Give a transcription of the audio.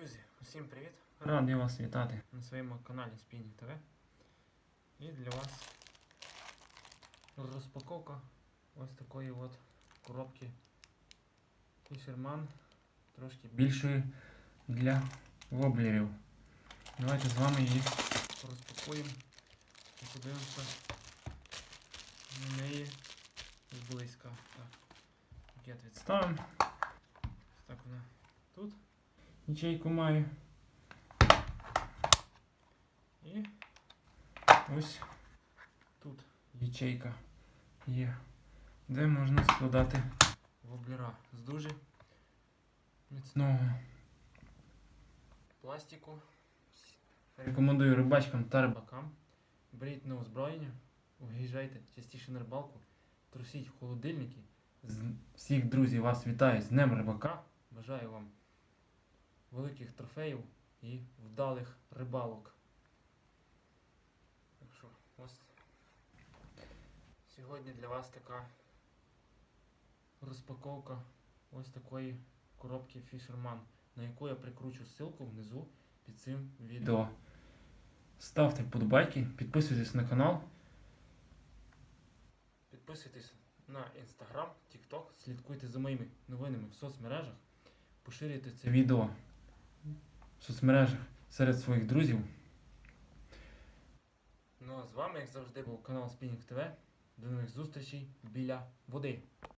Друзі, усім привіт! Радий вас вітати. На своєму каналі Спінінг ТВ. І для вас розпаковка ось такої от коробки Fisherman. Трошки Більшої для воблерів. Давайте з вами її розпакуємо і подивимося на неї зблизька. Так, пакет від ставимо. Ось так вона тут. Ячейку маю. І Ось тут ячейка є, де можна складати воблера з дуже міцного пластику. Рекомендую рибачкам та рибакам. Беріть на озброєння, виїжджайте частіше на рибалку, трусіть холодильники. З всіх друзів вас вітаю з Днем рибака. Бажаю вам великих трофеїв і вдалих рибалок. Так що, ось сьогодні для вас така розпаковка ось такої коробки Fisherman, на яку я прикручу ссылку внизу під цим відео. Ставте вподобайки, підписуйтесь на канал. Підписуйтесь на Instagram, TikTok, слідкуйте за моїми новинами в соцмережах, поширюйте Це відео в соцмережах серед своїх друзів. Ну а з вами, як завжди, був канал Спінінг ТВ. До нових зустрічей біля води.